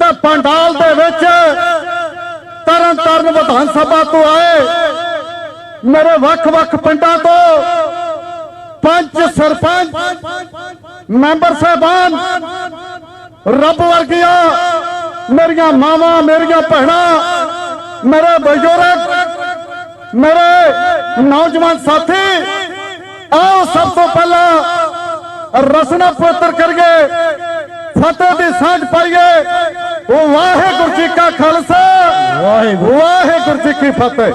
ਤੇ ਪੰਡਾਲ ਦੇ ਵਿੱਚ ਤਰਨ ਤਾਰਨ ਵਿਧਾਨ ਸਭਾ ਤੋਂ ਆਏ। ਮੇਰੇ ਵੱਖ-ਵੱਖ ਪਿੰਡਾਂ ਤੋਂ ਪੰਚ ਸਰਪੰਚ, ਮੈਂਬਰ ਸਾਹਿਬਾਨ, ਰੱਬ ਵਰਗੀਆਂ ਮੇਰੀਆਂ ਮਾਵਾਂ, ਮੇਰੀਆਂ ਭੈਣਾਂ, ਮੇਰੇ ਬਜ਼ੁਰਗ, ਮੇਰੇ ਨੌਜਵਾਨ ਸਾਥੀ, ਆਓ ਸਭ ਤੋਂ ਪਹਿਲਾਂ ਰਸਨਾ ਪਵਿੱਤਰ ਕਰੀਏ। ਫਤਿਹ ਦੀ ਸਾਂਝ ਪਾਈਏ। ਉਹ ਵਾਹਿਗੁਰੂ ਜੀ ਕਾ ਖਾਲਸਾ। ਵਾਹਿਗੁਰੂ। ਵਾਹਿਗੁਰੂ ਜੀ ਕੀ ਫਤਿਹ।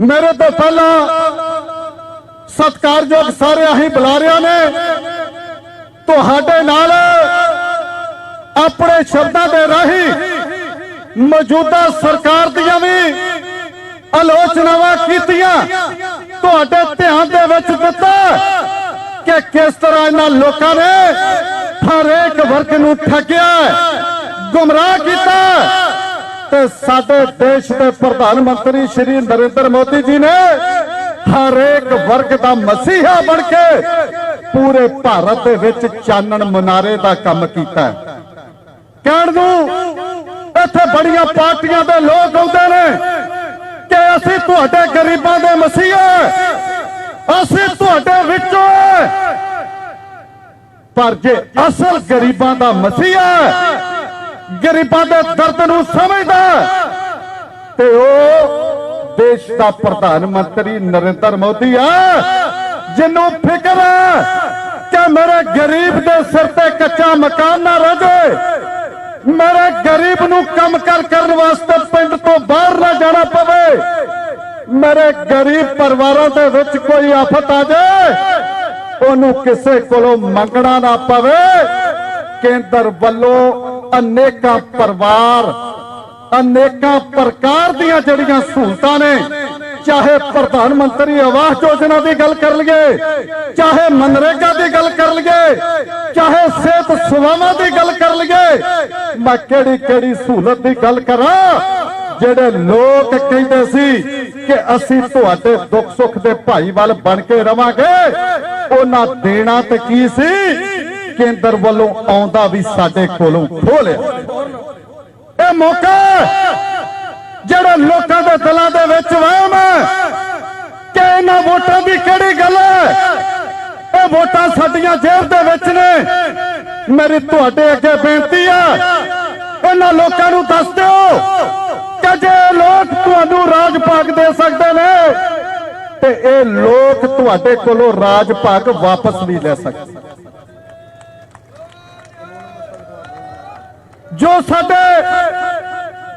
ਮੇਰੇ ਤੋਂ ਪਹਿਲਾਂ ਸਤਿਕਾਰਯੋਗ ਸਾਰੇ ਆਹੀ ਬੁਲਾਰਿਆਂ ਨੇ ਤੁਹਾਡੇ ਨਾਲ ਆਪਣੇ ਸ਼ਬਦਾਂ ਦੇ ਰਾਹੀਂ ਮੌਜੂਦਾ ਸਰਕਾਰ ਦੀਆਂ ਵੀ ਆਲੋਚਨਾਵਾਂ ਕੀਤੀਆਂ। ਤੁਹਾਡੇ ਧਿਆਨ ਦੇ ਵਿੱਚ ਦਿੱਤਾ ਕਿ ਕਿਸ ਤਰ੍ਹਾਂ ਇਹਨਾਂ ਲੋਕਾਂ ਨੇ ਹਰੇਕ ਵਰਗ ਨੂੰ ਠੱਗਿਆ, ਗੁੰਮਰਾਹ ਕੀਤਾ। ਤੇ ਸਾਡੇ ਦੇਸ਼ ਦੇ ਪ੍ਰਧਾਨ ਮੰਤਰੀ ਸ਼੍ਰੀ ਨਰਿੰਦਰ ਮੋਦੀ ਜੀ ਨੇ ਹਰੇਕ ਵਰਗ ਦਾ ਮਸੀਹਾ ਬਣ ਕੇ ਪੂਰੇ ਭਾਰਤ ਦੇ ਵਿੱਚ ਚਾਨਣ ਮਨਾਰੇ ਦਾ ਕੰਮ ਕੀਤਾ। ਕਹਿਣ ਨੂੰ, ਇੱਥੇ ਬੜੀਆਂ ਪਾਰਟੀਆਂ ਦੇ ਲੋਕ ਆਉਂਦੇ ਨੇ ਕਿ ਅਸੀਂ ਤੁਹਾਡੇ ਗਰੀਬਾਂ ਦੇ ਮਸੀਹਾ ਅਸੀਂ ਤੁਹਾਡੇ ਵਿੱਚੋਂ ਪਰ ਜੇ ਅਸਲ ਗਰੀਬਾਂ ਦਾ ਮਸੀਹਾ ਗਰੀਬਾਂ ਦੇ ਦਰਦ ਨੂੰ ਸਮਝਦਾ ਤੇ ਉਹ ਦੇਸ਼ ਦਾ ਪ੍ਰਧਾਨ ਮੰਤਰੀ ਨਰਿੰਦਰ ਮੋਦੀ ਆ ਜਿਹਨੂੰ ਫਿਕਰ ਹੈ ਕਿ ਮੇਰੇ ਗਰੀਬ ਦੇ ਸਿਰ ਤੇ ਕੱਚਾ ਮਕਾਨ ਨਾ ਰਹਿ ਜਾਏ, ਮੇਰੇ ਗਰੀਬ ਨੂੰ ਕੰਮ ਕਰ ਕਰਨ ਵਾਸਤੇ ਪਿੰਡ ਤੋਂ ਬਾਹਰ ਨਾ ਜਾਣਾ ਪਵੇ, ਮੇਰੇ ਗਰੀਬ ਪਰਿਵਾਰਾਂ ਦੇ ਵਿੱਚ ਕੋਈ ਆਫਤ ਆ ਜਾਏ ਉਹਨੂੰ ਕਿਸੇ ਕੋਲੋਂ ਮੰਗਣਾ ਨਾ ਪਵੇ। ਕੇਂਦਰ ਵੱਲੋਂ ਅਨੇਕਾਂ ਪਰਿਵਾਰ, ਅਨੇਕਾਂ ਪ੍ਰਕਾਰ ਦੀਆਂ ਜਿਹੜੀਆਂ ਸਹੂਲਤਾਂ ਨੇ, ਚਾਹੇ ਪ੍ਰਧਾਨ ਮੰਤਰੀ ਆਵਾਸ ਯੋਜਨਾ ਦੀ ਗੱਲ ਕਰ ਲਈਏ, ਚਾਹੇ ਮਨਰੇਗਾ ਦੀ ਗੱਲ ਕਰ ਲਈਏ, ਚਾਹੇ ਸਿਹਤ ਸੇਵਾਵਾਂ ਦੀ ਗੱਲ ਕਰ ਲਈਏ, ਮੈਂ ਕਿਹੜੀ ਕਿਹੜੀ ਸਹੂਲਤ ਦੀ ਗੱਲ ਕਰਾਂ, ਜਿਹੜੇ ਲੋਕ ਕਹਿੰਦੇ ਸੀ ਕਿ ਅਸੀਂ ਤੁਹਾਡੇ ਦੁੱਖ ਸੁੱਖ ਦੇ ਭਾਈ ਵੱਲ ਬਣ ਕੇ ਰਵਾਂਗੇ। ਉਹਨਾਂ ਦੇਣਾ ਤੇ ਕੀ ਸੀ? ਕੇਂਦਰ ਵੱਲੋਂ ਆਉਂਦਾ ਵੀ ਸਾਡੇ ਕੋਲੋਂ ਖੋਹ ਇਹ ਮੌਕਾ ਜਿਹੜਾ ਲੋਕਾਂ ਦੇ ਦਿਲਾਂ ਦੇ ਵਿੱਚ ਵਹਿਮ ਹੈ ਕਿ ਇਹਨਾਂ ਵੋਟਾਂ ਦੀ ਕਿਹੜੀ ਗੱਲ ਹੈ? ਇਹ ਵੋਟਾਂ ਸਾਡੀਆਂ ਜੇਬ ਦੇ ਵਿੱਚ ਨੇ। ਮੇਰੀ ਤੁਹਾਡੇ ਅੱਗੇ ਬੇਨਤੀ ਹੈ ਇਹਨਾਂ ਲੋਕਾਂ ਨੂੰ ਦੱਸ ਦਿਓ ਕਿ ਜੇ ਲੋਕ ਤੁਹਾਨੂੰ ਰਾਜ ਭਾਗ ਦੇ ਸਕਦੇ ਨੇ ਤੇ ਇਹ ਲੋਕ ਤੁਹਾਡੇ ਕੋਲੋਂ ਰਾਜ ਭਾਗ ਵਾਪਸ ਨਹੀਂ ਲੈ ਸਕਦੇ। ਜੋ ਸਾਡੇ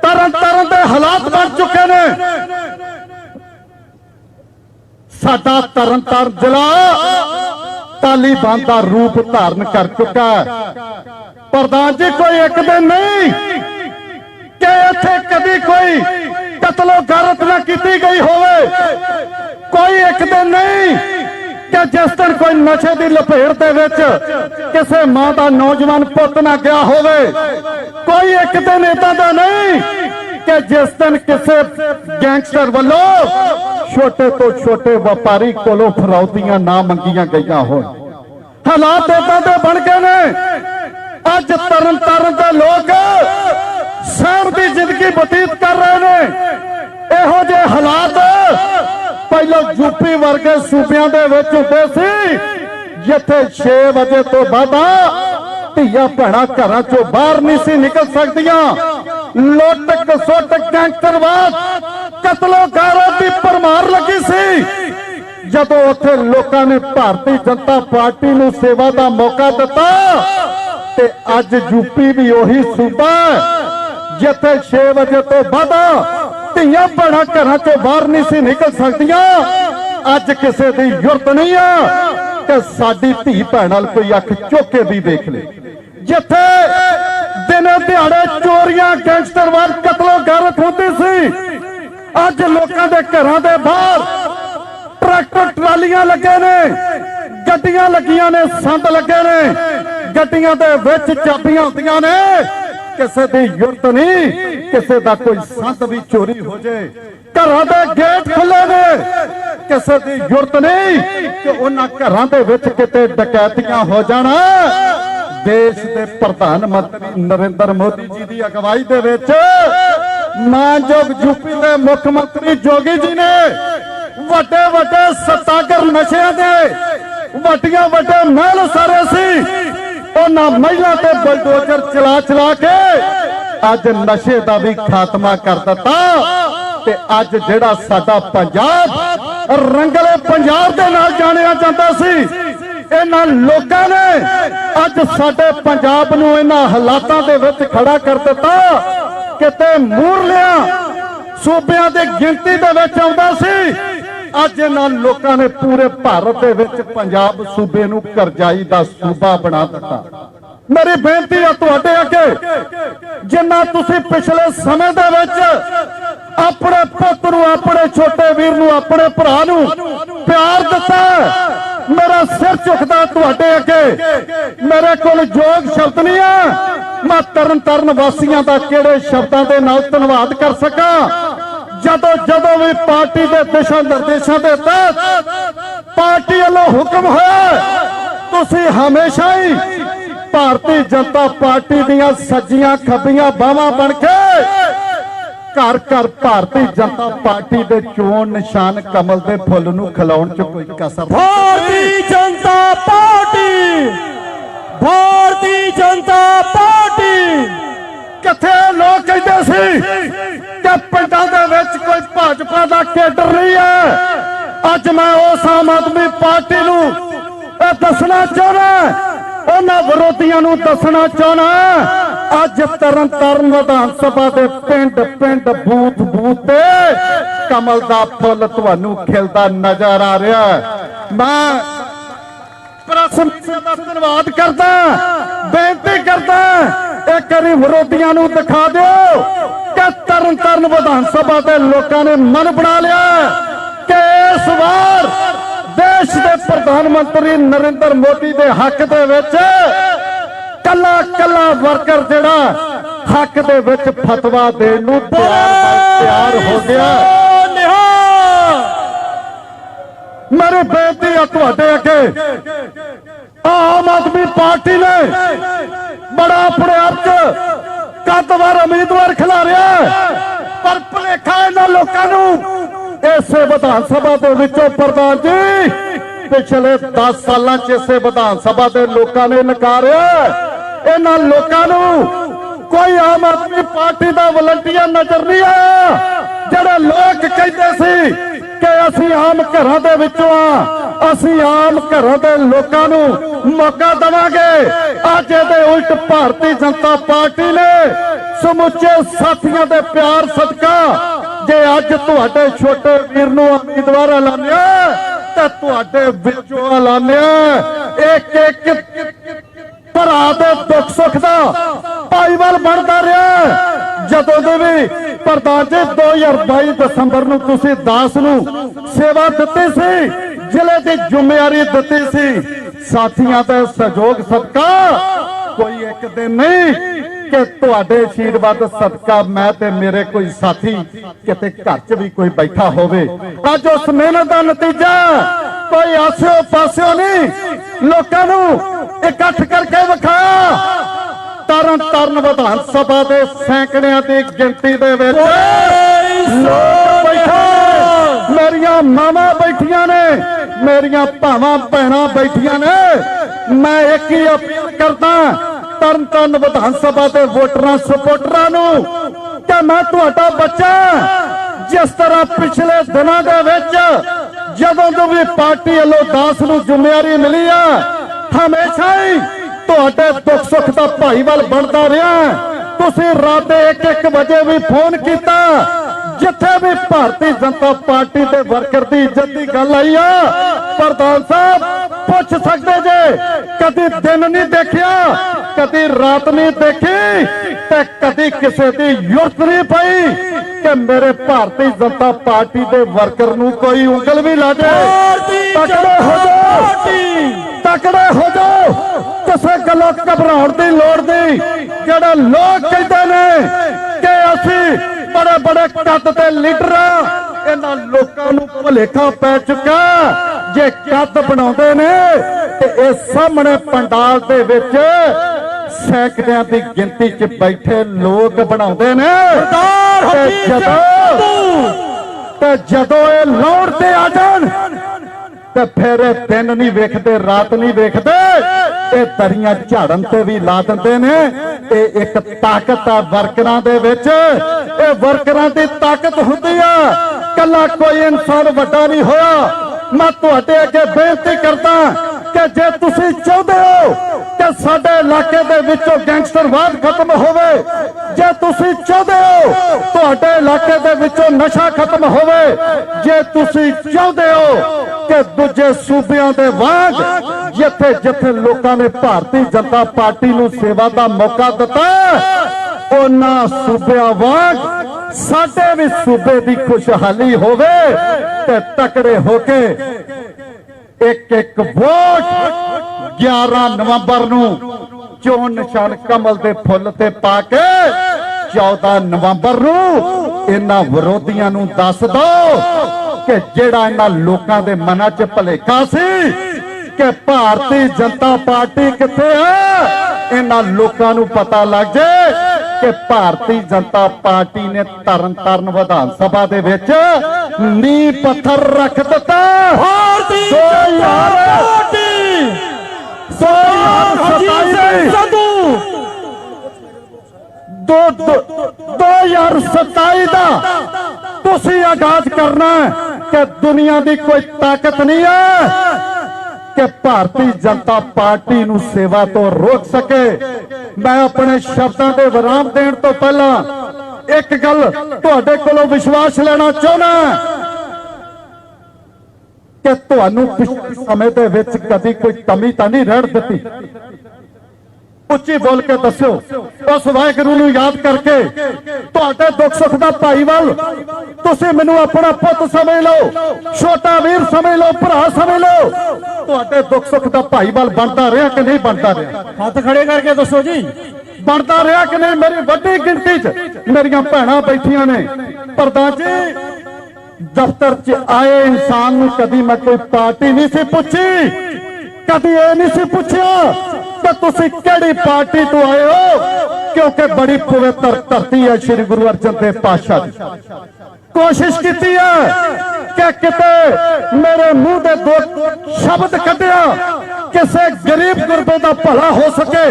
ਤਰਨ ਤਰਨ ਦੇ ਹਾਲਾਤ ਬਣ ਚੁੱਕੇ ਨੇ, ਸਾਡਾ ਤਰਨ ਤਾਰਨ ਜ਼ਿਲ੍ਹਾ ਤਾਲੀਬਾਨ ਦਾ ਰੂਪ ਧਾਰਨ ਕਰ ਚੁੱਕਾ ਹੈ। ਪ੍ਰਧਾਨ ਜੀ, ਕੋਈ ਇੱਕ ਦਿਨ ਨਹੀਂ ਕਿ ਇੱਥੇ ਕਦੀ ਕੋਈ ਕਤਲੋ ਗਾਰਤ ਨਾ ਕੀਤੀ ਗਈ ਹੋਵੇ। ਕੋਈ ਇੱਕ ਦਿਨ ਨਹੀਂ ਕਿ ਜਿਸ ਦਿਨ ਕੋਈ ਨਸ਼ੇ ਦੀ ਲਪੇਟ ਦੇ ਵਿੱਚ ਕਿਸੇ ਮਾਂ ਦਾ ਨੌਜਵਾਨ ਪੁੱਤ ਨਾ ਗਿਆ ਹੋਵੇ। ਕੋਈ ਇੱਕ ਦਿਨ ਇਦਾਂ ਦਾ ਨਹੀਂ ਕਿ ਜਿਸ ਦਿਨ ਕਿਸੇ ਗੈਂਗਸਟਰ ਵੱਲੋਂ ਛੋਟੇ ਤੋਂ ਛੋਟੇ ਵਪਾਰੀ ਕੋਲੋਂ ਫਰੌਤੀਆਂ ਨਾ ਮੰਗੀਆਂ ਗਈਆਂ ਹੋਣ। ਹਾਲਾਤ ਇਦਾਂ ਦੇ ਬਣ ਗਏ ਨੇ। ਅੱਜ ਤਰਨ ਤਾਰਨ ਦੇ ਲੋਕ ਸ਼ਹਿਰ ਦੀ ਜ਼ਿੰਦਗੀ ਬਤੀਤ ਕਰ ਰਹੇ ਨੇ। ਇਹੋ ਜਿਹੇ ਹਾਲਾਤ ਪਹਿਲਾਂ ਯੂਪੀ ਵਰਗੇ ਸੂਬਿਆਂ ਦੇ ਵਿੱਚ ਹੁੰਦੇ ਸੀ। ਜਿੱਥੇ 6 ਵਜੇ ਤੋਂ ਬਾਅਦ ਧੀਆਂ ਭੈਣਾਂ ਘਰਾਂ ਚੋਂ ਬਾਹਰ ਨਹੀਂ ਸੀ ਨਿਕਲ ਸਕਦੀਆਂ। ਲੁੱਟ ਕਸੁੱਟ ਗੈਂਗਸਟਰਵਾਦ ਕਤਲੋ ਦੀ ਪਰਮਾਰ ਲੱਗੀ ਸੀ। ਜਦੋਂ ਉੱਥੇ ਲੋਕਾਂ ਨੇ ਭਾਰਤੀ ਜਨਤਾ ਪਾਰਟੀ ਨੂੰ ਸੇਵਾ ਦਾ ਮੌਕਾ ਦਿੱਤਾ, ਤੇ ਅੱਜ ਯੂਪੀ ਵੀ ਉਹੀ ਸੂਬਾ ਹੈ ਜਿੱਥੇ 6 ਵਜੇ ਤੋਂ ਬਾਅਦ ਧੀਆਂ ਭੈਣਾਂ ਘਰਾਂ ਤੋਂ ਬਾਹਰ ਨਹੀਂ ਸੀ ਨਿਕਲ ਸਕਦੀਆਂ। ਅੱਜ ਕਿਸੇ ਦੀ ਯੁਰਤ ਨਹੀਂ ਆ ਕਿ ਸਾਡੀ ਧੀ ਭੈਣ ਨਾਲ ਕੋਈ ਅੱਖ ਚੁੱਕ ਕੇ ਵੀ ਦੇਖ ਲੇ। ਜਿੱਥੇ ਦਿਨੇ ਦਿਹਾੜੇ ਚੋਰੀਆਂ ਗੈਂਗਸਟਰਵਾਦ ਕਤਲੋ ਗਾਰਤ ਹੁੰਦੀ ਸੀ, ਅੱਜ ਲੋਕਾਂ ਦੇ ਘਰਾਂ ਦੇ ਬਾਹਰ ਟਰੈਕਟਰ, ਟਰਾਲੀਆਂ ਲੱਗੇ ਨੇ, ਗੱਡੀਆਂ ਲੱਗੀਆਂ ਨੇ, ਸੰਦ ਲੱਗੇ ਨੇ, ਗੱਡੀਆਂ ਦੇ ਵਿੱਚ ਚਾਬੀਆਂ ਹੁੰਦੀਆਂ ਨੇ। ਕਿਸੇ ਦੀ ਯੁਰਤ ਨਹੀਂ, ਕਿਸੇ ਦਾ ਕੋਈ ਸੰਦ ਵੀ ਚੋਰੀ ਹੋ ਜਾਏ ਘਰਾਂ ਦੇ ਗੇਟ ਖੁੱਲੇ ਨੇ, ਕਿਸੇ ਦੀ ਯੁਰਤ ਨਹੀਂ ਕਿ ਉਹਨਾਂ ਘਰਾਂ ਦੇ ਵਿੱਚ ਕਿਤੇ ਡਕੈਤੀਆਂ ਹੋ ਜਾਣ। ਦੇਸ਼ ਦੇ ਪ੍ਰਧਾਨ ਮੰਤਰੀ ਨਰਿੰਦਰ ਮੋਦੀ ਜੀ ਦੀ ਅਗਵਾਈ ਦੇ ਵਿੱਚ ਮਾਨਯੋਗ ਯੂਪੀ ਦੇ ਮੁੱਖ ਮੰਤਰੀ ਜੋਗੀ ਜੀ ਨੇ ਵੱਡੇ ਵੱਡੇ ਸਤਾਗਰ ਨਸ਼ਿਆਂ ਦੇ ਵੱਡੀਆਂ ਵੱਡੇ ਮਹਿਲ ਸਾਰੇ ਸੀ। ਉਹਨਾਂ ਮਹਿਲਾ ਤੇ ਬਲਡੋਜ਼ਰ ਚਲਾ ਚਲਾ ਕੇ ਅੱਜ ਨਸ਼ੇ ਦਾ ਵੀ ਖਾਤਮਾ ਕਰ ਦਿੱਤਾ ਤੇ ਅੱਜ ਜਿਹੜਾ ਸਾਡਾ ਪੰਜਾਬ ਰੰਗਲੇ ਪੰਜਾਬ ਦੇ ਨਾਲ ਜਾਣਿਆ ਜਾਂਦਾ ਸੀ, ਇਹਨਾਂ ਲੋਕਾਂ ਨੇ ਅੱਜ ਸਾਡੇ ਪੰਜਾਬ ਨੂੰ ਇਹਨਾਂ ਹਾਲਾਤਾਂ ਦੇ ਵਿੱਚ ਖੜਾ ਕਰ ਦਿੱਤਾ। ਕਿਤੇ ਮੂਰਲਿਆਂ, ਸੂਬਿਆਂ ਦੇ ਗਿਣਤੀ ਦੇ ਵਿੱਚ ਆਉਂਦਾ ਸੀ ਅੱਜ ਇਹਨਾਂ ਲੋਕਾਂ ਨੇ ਪੂਰੇ ਭਾਰਤ ਦੇ ਵਿੱਚ ਪੰਜਾਬ ਸੂਬੇ ਨੂੰ ਕਰਜ਼ਾਈ ਦਾ ਸੂਬਾ ਬਣਾ ਦਿੱਤਾ। ਮੇਰੀ ਬੇਨਤੀ ਹੈ ਤੁਹਾਡੇ ਅੱਗੇ, ਜਿੰਨਾ ਤੁਸੀਂ ਪਿਛਲੇ ਸਮੇਂ ਦੇ ਵਿੱਚ ਆਪਣੇ ਪੁੱਤ ਨੂੰ, ਆਪਣੇ ਛੋਟੇ ਵੀਰ ਨੂੰ, ਆਪਣੇ ਭਰਾ ਨੂੰ ਪਿਆਰ ਦਿੱਤਾ, ਮੇਰਾ ਸਿਰ ਝੁਕਦਾ ਤੁਹਾਡੇ ਅੱਗੇ। ਮੇਰੇ ਕੋਲ ਯੋਗ ਸ਼ਬਦ ਨਹੀਂ ਆ। ਮੈਂ ਤਰਨ ਤਰਨ ਵਾਸੀਆਂ ਦਾ ਕਿਹੜੇ ਸ਼ਬਦਾਂ ਦੇ ਨਾਲ ਧੰਨਵਾਦ ਕਰ ਸਕਾਂ? ਜਦੋਂ ਜਦੋਂ ਵੀ ਪਾਰਟੀ ਦੇ ਦਿਸ਼ਾ ਨਿਰਦੇਸ਼ਾਂ ਦੇ ਤਹਿਤ ਪਾਰਟੀ ਵੱਲੋਂ ਹੁਕਮ ਹੋਇਆ, ਤੁਸੀਂ ਹਮੇਸ਼ਾ ਹੀ ਭਾਰਤੀ ਜਨਤਾ ਪਾਰਟੀ ਦੀਆਂ ਸੱਜੀਆਂ, ਖੱਬੀਆਂ ਬਾਹਾਂ ਬਣ ਕੇ ਘਰ ਘਰ ਭਾਰਤੀ ਜਨਤਾ ਪਾਰਟੀ ਦੇ ਚੋਣ ਨਿਸ਼ਾਨ ਕਮਲ ਦੇ ਫੁੱਲ ਨੂੰ ਖਿਲਾਉਣ ਚ ਕੋਈ ਕਸਰ ਭਾਰਤੀ ਜਨਤਾ ਪਾਰਟੀ, ਭਾਰਤੀ ਜਨਤਾ ਪਾਰਟੀ। ਕਿੱਥੇ ਲੋਕ ਕਹਿੰਦੇ ਸੀ ਕਿ ਪਿੰਡਾਂ ਦੇ ਵਿੱਚ ਕੋਈ ਭਾਜਪਾ ਦਾ ਕੇਡਰ ਨਹੀਂ ਹੈ, ਅੱਜ ਮੈਂ ਉਸ ਆਮ ਆਦਮੀ ਪਾਰਟੀ ਨੂੰ ਇਹ ਦੱਸਣਾ ਚਾਹੁੰਦਾ ਉਹਨਾਂ ਵਿਰੋਧੀਆਂ ਨੂੰ ਦੱਸਣਾ ਚਾਹੁੰਦਾ ਅੱਜ ਤਰਨ ਤਾਰਨ ਵਿਧਾਨ ਸਭਾ ਦੇ ਪਿੰਡ ਪਿੰਡ ਬੂਥ ਬੂਥ ਤੇ ਕਮਲ ਦਾ ਫੁੱਲ ਤੁਹਾਨੂੰ ਖਿਲਦਾ ਨਜ਼ਰ ਆ ਰਿਹਾ ਮੈਂ ਪ੍ਰੈਸ ਦਾ ਧੰਨਵਾਦ ਕਰਦਾ ਬੇਨਤੀ ਕਰਦਾ ਇੱਕ ਵਾਰੀ ਵਿਰੋਧੀਆਂ ਨੂੰ ਦਿਖਾ ਦਿਓ ਕਿ ਤਰਨ ਤਰਨ ਵਿਧਾਨ ਸਭਾ ਦੇ ਲੋਕਾਂ ਨੇ ਮਨ ਬਣਾ ਲਿਆ ਕਿ ਇਸ ਵਾਰ ਦੇਸ਼ ਦੇ ਪ੍ਰਧਾਨ ਮੰਤਰੀ ਨਰਿੰਦਰ ਮੋਦੀ ਦੇ ਹੱਕ ਦੇ ਵਿੱਚ ਕੱਲਾ ਕੱਲਾ ਵਰਕਰ ਜਿਹੜਾ ਹੱਕ ਦੇ ਵਿੱਚ ਫਤਵਾ ਦੇਣ ਨੂੰ ਤਿਆਰ ਹੋ ਗਿਆ। ਮੇਰੇ ਬੇਨਤੀ ਆ ਤੁਹਾਡੇ ਅੱਗੇ। ਆਮ ਆਦਮੀ ਪਾਰਟੀ ਨੇ ਬੜਾ ਆਪਣੇ ਚ ਕੱਦਵਾਰ ਉਮੀਦਵਾਰ ਖਿਲਾਰਿਆ। ਪਰ ਭੁਲੇਖਾ ਇਹਨਾਂ ਲੋਕਾਂ ਨੂੰ। ਇਸੇ ਵਿਧਾਨ ਸਭਾ ਦੇ ਵਿੱਚੋਂ ਪ੍ਰਧਾਨ ਜੀ, ਪਿਛਲੇ 10 ਸਾਲਾਂ ਚ ਇਸੇ ਵਿਧਾਨ ਸਭਾ ਦੇ ਲੋਕਾਂ ਨੇ ਨਕਾਰਿਆ। ਇਹਨਾਂ ਲੋਕਾਂ ਨੂੰ ਕੋਈ ਆਮ ਆਦਮੀ ਪਾਰਟੀ ਦਾ ਵਲੰਟੀਅਰ ਨਜ਼ਰ ਨਹੀਂ ਆਇਆ। ਜਿਹੜੇ ਲੋਕ ਕਹਿੰਦੇ ਸੀ ਕਿ ਅਸੀਂ ਆਮ ਘਰਾਂ ਦੇ ਵਿੱਚੋਂ ਆ। ਅਸੀਂ ਆਮ ਘਰਾਂ ਦੇ ਲੋਕਾਂ ਨੂੰ ਮੌਕਾ ਦੇਵਾਂਗੇ। ਅੱਜ ਇਹਦੇ ਉਲਟ ਭਾਰਤੀ ਜਨਤਾ ਪਾਰਟੀ ਨੇ ਸਮੁੱਚੇ ਸਾਥੀਆਂ ਦੇ ਪਿਆਰ ਸਦਕਾ ਜੇ ਅੱਜ ਤੁਹਾਡੇ ਛੋਟੇ ਵੀਰ ਨੂੰ ਉਮੀਦਵਾਰ ਐਲਾਨਿਆ, ਤਾਂ ਤੁਹਾਡੇ ਵਿੱਚੋਂ ਐਲਾਨਿਆ ਇੱਕ ਇੱਕ ਭਰਾ ਦੇ ਦੁੱਖ ਸੁੱਖ ਦਾ ਭਾਈਵਾਲ ਬਣਦਾ ਰਿਹਾ। ਜਦੋਂ ਦੇ ਵੀ ਪ੍ਰਧਾਨ 2022 ਦਸੰਬਰ ਨੂੰ ਤੁਸੀਂ ਦਾਸ ਨੂੰ ਸੇਵਾ ਦਿੱਤੀ ਸੀ, ਜ਼ਿਲ੍ਹੇ ਦੀ ਜ਼ਿੰਮੇਵਾਰੀ ਦਿੱਤੀ ਸੀ। ਸਾਥੀਆਂ ਦੇ ਸਹਿਯੋਗ, ਸਦਕਾ ਕੋਈ ਇੱਕ ਦਿਨ ਨਹੀਂ ਕਿ ਤੁਹਾਡੇ ਆਸ਼ੀਰਵਾਦ ਸਦਕਾ ਮੈਂ ਤੇ ਮੇਰੇ ਕੋਈ ਸਾਥੀ ਕਿਤੇ ਘਰ 'ਚ ਵੀ ਕੋਈ ਬੈਠਾ ਹੋਵੇ। ਅੱਜ ਉਸ ਮਿਹਨਤ ਦਾ ਨਤੀਜਾ ਕੋਈ ਆਸਿਓ ਪਾਸਿਓ ਨਹੀਂ, ਲੋਕਾਂ ਨੂੰ ਇਕੱਠ ਕਰਕੇ ਵਿਖਾਇਆ। ਤਰਨ ਤਰਨ ਵਿਧਾਨ ਸਭਾ ਦੇ ਸੈਂਕੜਿਆਂ ਦੀ ਗਿਣਤੀ ਦੇ ਵਿੱਚ ਲੋਕ ਬੈਠੇ ਮੇਰੀਆਂ ਮਾਵਾਂ ਬੈਠੀਆਂ ਨੇ ਮੇਰੀਆਂ ਭਾਵਾਂ ਭੈਣਾਂ ਬੈਠੀਆਂ ਨੇ। ਮੈਂ ਇੱਕ ਹੀ ਅਪੀਲ ਕਰਦਾ ਤਰਨ ਤਰਨ ਵਿਧਾਨ ਸਭਾ ਦੇ ਵੋਟਰਾਂ ਸਪੋਰਟਰਾਂ ਨੂੰ ਕਿ ਮੈਂ ਤੁਹਾਡਾ ਬੱਚਾ ਜਿਸ ਤਰ੍ਹਾਂ ਪਿਛਲੇ ਦਿਨਾਂ ਦੇ ਵਿੱਚ ਜਦੋਂ ਤੋਂ ਵੀ ਪਾਰਟੀ ਵੱਲੋਂ ਦਾਸ ਨੂੰ ਜ਼ਿੰਮੇਵਾਰੀ ਮਿਲੀ ਆ ਹਮੇਸ਼ਾ ਹੀ ਤੁਹਾਡੇ ਦੁੱਖ ਸੁੱਖ ਦਾ ਭਾਈਵਾਲ ਬਣਦਾ ਰਿਹਾ। ਤੁਸੀਂ ਰਾਤ ਦੇ 1-1 ਵਜੇ ਵੀ ਫੋਨ ਕੀਤਾ। ਜਿੱਥੇ ਵੀ ਭਾਰਤੀ ਜਨਤਾ ਪਾਰਟੀ ਦੇ ਵਰਕਰ ਦੀ ਇੱਜ਼ਤ ਦੀ ਗੱਲ ਆਈ ਆ ਪ੍ਰਧਾਨ ਸਾਹਿਬ ਪੁੱਛ ਸਕਦੇ ਜੇ? ਕਦੀ ਦਿਨ ਨਹੀਂ ਦੇਖਿਆ ਕਦੀ ਰਾਤ ਨਹੀਂ ਦੇਖੀ ਤੇ ਕਦੀ ਕਿਸੇ ਦੀ ਯੁਰਤ ਨਹੀਂ ਪਈ ਕਿ ਮੇਰੇ ਭਾਰਤੀ ਜਨਤਾ ਪਾਰਟੀ ਦੇ ਵਰਕਰ ਨੂੰ ਕੋਈ ਉਂਗਲ ਵੀ ਲਾ ਦੇ। ਤਕੜੇ ਹੋ ਜਾਓ ਤਕੜੇ ਹੋ ਜਾਓ। ਗੱਲੋਂ ਘਬਰਾਉਣ ਦੀ ਲੋੜ ਨਹੀਂ। ਜਿਹੜੇ ਲੋਕ ਕਹਿੰਦੇ ਨੇ ਕਿ ਅਸੀਂ ਬੜੇ ਬੜੇ ਕੱਦ ਦੇ ਲੀਡਰ ਇਹਨਾਂ ਲੋਕਾਂ ਨੂੰ ਭੁਲੇਖਾ ਪੈ ਚੁੱਕਾ ਜੇ ਕੱਦ ਬਣਾਉਂਦੇ ਨੇ ਤੇ ਇਹ ਸਾਹਮਣੇ ਪੰਡਾਲ ਦੇ ਵਿੱਚ ਸੈਂਕੜਿਆਂ ਦੀ ਗਿਣਤੀ 'ਚ ਬੈਠੇ ਲੋਕ ਬਣਾਉਂਦੇ ਨੇ। ਸਰਦਾਰ ਤੇ ਜਦੋਂ ਤੇ ਜਦੋਂ ਇਹ ਲਾਉਣ ਤੇ ਆ ਜਾਣ ਤੇ ਫਿਰ ਇਹ ਦਿਨ ਨਹੀਂ ਵੇਖਦੇ ਰਾਤ ਨਹੀਂ ਵੇਖਦੇ। ਇਹ ਦਰੀਆਂ ਝਾੜਨ ਤੇ ਵੀ ਲਾ ਦਿੰਦੇ ਨੇ। ਇਹ ਇੱਕ ਤਾਕਤ ਆ ਵਰਕਰਾਂ ਦੇ ਵਿੱਚ। ਇਹ ਵਰਕਰਾਂ ਦੀ ਤਾਕਤ ਹੁੰਦੀ ਆ। ਕੱਲਾ ਕੋਈ ਇਨਸਾਨ ਵੱਡਾ ਨਹੀਂ ਹੋਇਆ। ਮੈਂ ਤੁਹਾਡੇ ਅੱਗੇ ਬੇਨਤੀ ਕਰਦਾ ਕਿ ਜੇ ਤੁਸੀਂ ਚਾਹੁੰਦੇ ਹੋ ਕਿ ਸਾਡੇ ਇਲਾਕੇ ਦੇ ਵਿੱਚੋਂ ਗੈਂਗਸਟਰਵਾਦ ਖਤਮ ਹੋਵੇ, ਜੇ ਤੁਸੀਂ ਚਾਹੁੰਦੇ ਹੋ ਤੁਹਾਡੇ ਇਲਾਕੇ ਦੇ ਵਿੱਚੋਂ ਨਸ਼ਾ ਖਤਮ ਹੋਵੇ, ਜੇ ਤੁਸੀਂ ਚਾਹੁੰਦੇ ਹੋ ਕਿ ਦੂਜੇ ਸੂਬਿਆਂ ਦੇ ਵਾਂਗ ਜਿੱਥੇ ਜਿੱਥੇ ਲੋਕਾਂ ਨੇ ਭਾਰਤੀ ਜਨਤਾ ਪਾਰਟੀ ਨੂੰ ਸੇਵਾ ਦਾ ਮੌਕਾ ਦਿੱਤਾ, ਉਹਨਾਂ ਸੂਬਿਆਂ ਵਾਂਗ ਸਾਡੇ ਵੀ ਸੂਬੇ ਦੀ ਖੁਸ਼ਹਾਲੀ ਹੋਵੇ ਤੇ ਤਕੜੇ ਹੋ ਕੇ ਇੱਕ ਇੱਕ ਵੋਟ 11 ਨਵੰਬਰ ਨੂੰ ਚੋਣ ਨਿਸ਼ਾਨ ਕਮਲ ਦੇ ਫੁੱਲ ਤੇ ਪਾ ਕੇ 14 ਨਵੰਬਰ ਨੂੰ ਇਹਨਾਂ ਵਿਰੋਧੀਆਂ ਨੂੰ ਦੱਸ ਦੋ ਕਿ ਜਿਹੜਾ ਇਹਨਾਂ ਲੋਕਾਂ ਦੇ ਮਨਾਂ 'ਚ ਭਲੇਖਾ ਸੀ ਕਿ ਭਾਰਤੀ ਜਨਤਾ ਪਾਰਟੀ ਕਿੱਥੇ ਹੈ ਇਹਨਾਂ ਲੋਕਾਂ ਨੂੰ ਪਤਾ ਲੱਗ ਜਾਏ ਕਿ ਭਾਰਤੀ ਜਨਤਾ ਪਾਰਟੀ ਨੇ ਤਰਨ ਤਾਰਨ ਵਿਧਾਨ ਸਭਾ ਦੇ ਵਿੱਚ ਨੀਂਹ ਪੱਥਰ ਰੱਖ ਦਿੱਤਾ। ਭਾਰਤੀ ਜਨਤਾ ਪਾਰਟੀ! ਦੋ ਹਜ਼ਾਰ ਹਰਜੀਤ ਸਿੰਘ ਸਤਾਈ ਸੰਧੂ! ਦੋ 2027 ਦਾ ਤੁਸੀਂ ਆਗਾਜ਼ ਕਰਨਾ ਹੈ। ਕਿ ਦੁਨੀਆ ਦੀ ਕੋਈ ਤਾਕਤ ਨਹੀਂ ਹੈ ਕਿ ਭਾਰਤੀ ਜਨਤਾ ਪਾਰਟੀ ਨੂੰ ਸੇਵਾ ਤੋਂ ਰੋਕ ਸਕੇ। ਮੈਂ ਆਪਣੇ ਸ਼ਬਦਾਂ ਦੇ ਵਿਰਾਮ ਦੇਣ ਤੋਂ ਪਹਿਲਾਂ ਇੱਕ ਗੱਲ ਤੁਹਾਡੇ ਕੋਲੋਂ ਵਿਸ਼ਵਾਸ ਲੈਣਾ ਚਾਹੁੰਦਾ ਕਿ ਤੁਹਾਨੂੰ ਪਿਛਲੇ ਸਮੇਂ ਦੇ ਵਿੱਚ ਕਦੀ ਕੋਈ ਕਮੀ ਤਾਂ ਨਹੀਂ ਰਹਿਣ ਦਿੱਤੀ। ਉੱਚੀ ਬੋਲ ਕੇ ਦੱਸਿਓ। ਉਸ ਵਾਹਿਗੁਰੂ ਨੂੰ ਯਾਦ ਕਰਕੇ ਤੁਹਾਡੇ ਦੁੱਖ ਸੁੱਖ ਦਾ ਭਾਈਵਾਲ ਤੁਸੀਂ ਮੈਨੂੰ ਆਪਣਾ ਪੁੱਤ ਸਮਝ ਲਓ ਛੋਟਾ ਵੀਰ ਸਮਝ ਲਓ ਭਰਾ ਸਮਝ ਲਓ। ਤੁਹਾਡੇ ਦੁੱਖ ਸੁੱਖ ਦਾ ਭਾਈਵਾਲ ਬਣਦਾ ਰਿਹਾ ਕਿ ਨਹੀਂ ਬਣਦਾ ਰਿਹਾ? ਹੱਥ ਖੜੇ ਕਰਕੇ ਦੱਸੋ ਜੀ। ਬਣਦਾ ਰਿਹਾ ਕਿ ਨਹੀਂ? ਮੇਰੀ ਵੱਡੀ ਗਿਣਤੀ 'ਚ ਮੇਰੀਆਂ ਭੈਣਾਂ ਬੈਠੀਆਂ ਨੇ। ਪ੍ਰਧਾਨ ਜੀ ਦਫ਼ਤਰ 'ਚ ਆਏ ਇਨਸਾਨ ਨੂੰ ਕਦੀ ਮੈਂ ਕੋਈ ਪਾਰਟੀ ਨਹੀਂ ਸੀ ਪੁੱਛੀ ਕਦੀ ਇਹ ਨਹੀਂ ਸੀ ਪੁੱਛਿਆ। ਕਿ ਤੁਸੀਂ ਕਿਹੜੀ ਪਾਰਟੀ ਤੋਂ ਆਏ ਹੋ? ਕਿਉਂਕਿ ਬੜੀ ਪਵਿੱਤਰ ਧਰਤੀ ਹੈ ਸ੍ਰੀ ਗੁਰੂ ਅਰਜਨ ਦੇਵ ਪਾਤਸ਼ਾਹ ਦੀ ਕੋਸ਼ਿਸ਼ ਕੀਤੀ ਹੈ ਕਿ ਕਿਤੇ ਮੇਰੇ ਮੂੰਹ ਦੇ ਦੋ ਸ਼ਬਦ ਕੱਢਿਆ, ਕਿਸੇ ਗਰੀਬ ਗੁਰਬੇ ਦਾ ਭਲਾ ਹੋ ਸਕੇ,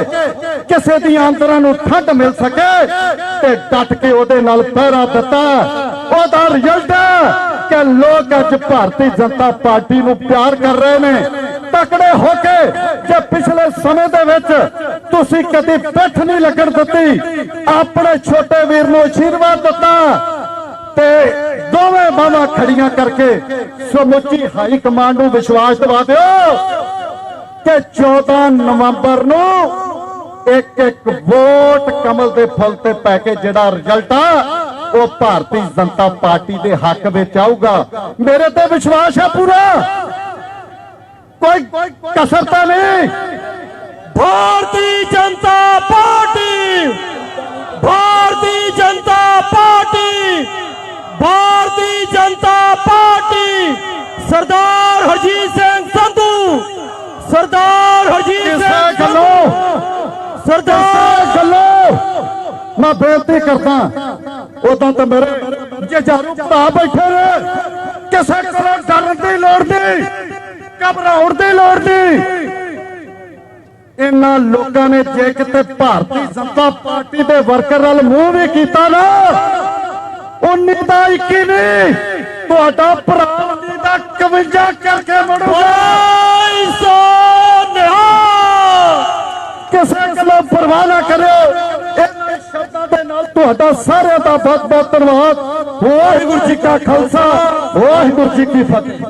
ਕਿਸੇ ਦੀ ਆਂਦਰਾਂ ਨੂੰ ਠੰਡ ਮਿਲ ਸਕੇ ਤੇ ਡਟ ਕੇ ਉਹਦੇ ਨਾਲ ਪਹਿਰਾ ਦਿੱਤਾ। ਉਹਦਾ ਰਿਜ਼ਲਟ ਹੈ ਕਿ ਲੋਕ ਅੱਜ ਭਾਰਤੀ ਜਨਤਾ ਪਾਰਟੀ ਨੂੰ ਪਿਆਰ ਕਰ ਰਹੇ ਨੇ। ਤਕੜੇ ਹੋ ਕੇ ਜੇ ਪਿਛਲੇ ਸਮੇਂ ਦੇ ਵਿੱਚ ਤੁਸੀਂ ਕਦੀ ਪਿੱਠ ਨਹੀਂ ਲੱਗਣ ਦਿੱਤੀ, ਆਪਣੇ ਛੋਟੇ ਵੀਰ ਨੂੰ ਆਸ਼ੀਰਵਾਦ ਦਿੱਤਾ ਤੇ ਦੋਵੇਂ ਬਾਹਾਂ ਖੜੀਆਂ ਕਰਕੇ ਸਮੁੱਚੀ ਹਾਈ ਕਮਾਂਡ ਨੂੰ ਵਿਸ਼ਵਾਸ ਦਿਵਾ ਦਿਓ ਕਿ 14 ਨਵੰਬਰ ਨੂੰ ਇੱਕ ਇੱਕ ਵੋਟ ਕਮਲ ਦੇ ਫੁੱਲ ਤੇ ਪੈ ਕੇ ਜਿਹੜਾ ਰਿਜ਼ਲਟ ਆ, ਉਹ ਭਾਰਤੀ ਜਨਤਾ ਪਾਰਟੀ ਦੇ ਹੱਕ ਵਿੱਚ ਆਊਗਾ। ਮੇਰੇ ਤੇ ਵਿਸ਼ਵਾਸ ਹੈ ਪੂਰਾ। ਕੋਈ ਕਸਰ ਤਾਂ ਨਹੀਂ Bharatiya Janata Party Bharatiya Janata Party Bharatiya Janata Party Sardar Harjeet Singh Sandhu Sardar Harjeet Singh ਗੱਲੋਂ ਸਰਦਾਰ ਗੱਲੋਂ ਮੈਂ ਬੇਨਤੀ ਕਰਦਾ ਉਦੋਂ ਤਾਂ ਮੇਰੇ ਜਜਾਰੂ ਭਰਾ ਬੈਠੇ ਨੇ ਕਿਸੇ ਕੋਲੋਂ ਡਰਨ ਦੀ ਲੋੜ ਨਹੀਂ। ਘਬਰਾਉਣ ਦੀ ਲੋੜ ਨਹੀਂ। ਇਹਨਾਂ ਲੋਕਾਂ ਨੇ ਜੇ ਕਿਤੇ ਭਾਰਤੀ ਜਨਤਾ ਪਾਰਟੀ ਦੇ ਵਰਕਰ ਨਾਲ ਮੂੰਹ ਵੀ ਕੀਤਾ ਨਾ 19 ਦਾ 21 ਨਹੀਂ ਤੁਹਾਡਾ ਭਰਾ ਦਾ 51 ਕਰਕੇ ਮੜੂਗਾ। ਕਿਸੇ ਗੱਲੋਂ ਪਰਵਾਹ ਨਾ ਕਰਿਓ। ਇਹਨਾਂ ਸ਼ਬਦਾਂ ਦੇ ਨਾਲ ਤੁਹਾਡਾ ਸਾਰਿਆਂ ਦਾ ਬਹੁਤ ਬਹੁਤ ਧੰਨਵਾਦ। ਵਾਹਿਗੁਰੂ ਜੀ ਕਾ ਖਾਲਸਾ। ਵਾਹਿਗੁਰੂ ਜੀ ਕੀ ਫਤਿਹ।